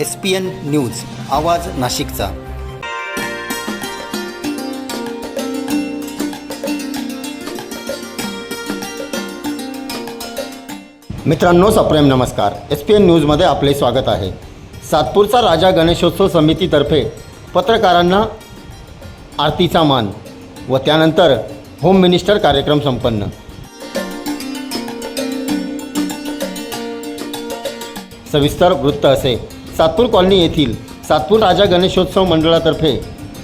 S P N news आवाज नाशिकचा. मित्रांनो सप्रेम नमस्कार. एस पी एन न्यूजमध्ये आपले स्वागत आहे. सातपूरचा राजा गणेशोत्सव समितीतर्फे पत्रकारांना आरतीचा मान व त्यानंतर होम मिनिस्टर कार्यक्रम संपन्न. सविस्तर वृत्त असे. सातपूर कॉलनी येथील सातपूर राजा गणेशोत्सव मंडळातर्फे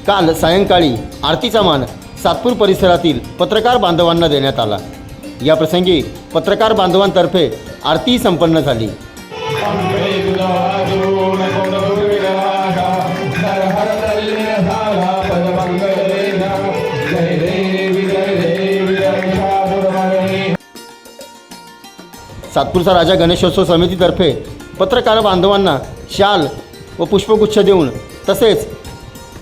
काल सायंकाळी आरतीचा मान सातपूर परिसरातील पत्रकार बांधवांना देण्यात आला. याप्रसंगी पत्रकार बांधवांतर्फे आरती संपन्न झाली. सातपूरचा राजा गणेशोत्सव समितीतर्फे पत्रकार बांधवांना शाल व पुष्पगुच्छ देऊन तसेच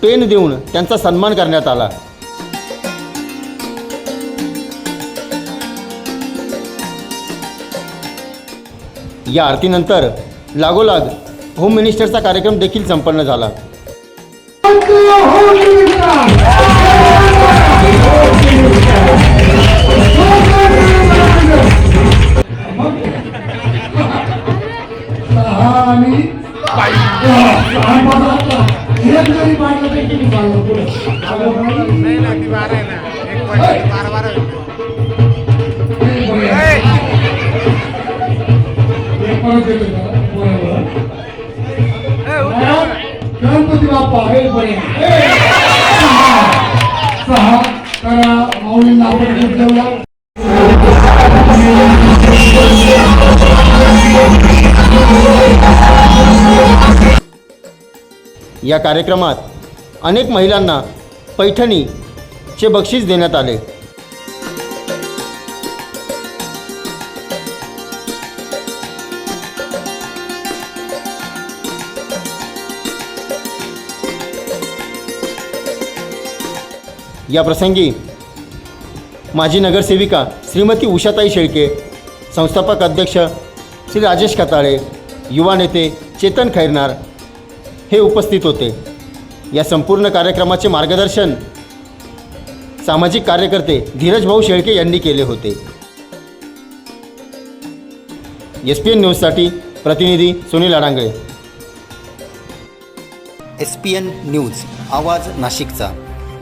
पेन देऊन त्यांचा सन्मान करण्यात आला. या आरतीनंतर लागोलाग होम मिनिस्टरचा कार्यक्रम देखील संपन्न झाला. गणपती बाप्पा हे बरे सहा करा माऊलींना आपण gift या कार्यक्रमात अनेक महिलांना पैठणीचे बक्षीस देण्यात आले. या प्रसंगी माजी नगरसेविका श्रीमती उषाताई शेळके संस्थापक अध्यक्ष श्री राजेश खताळे युवा नेते चेतन खैरनार हे उपस्थित होते. या संपूर्ण कार्यक्रमाचे मार्गदर्शन सामाजिक कार्यकर्ते धीरज भाऊ शेळके यांनी केले होते. एस पी एन न्यूजसाठी प्रतिनिधी Sunil Adangale S P N news आवाज नाशिकचा.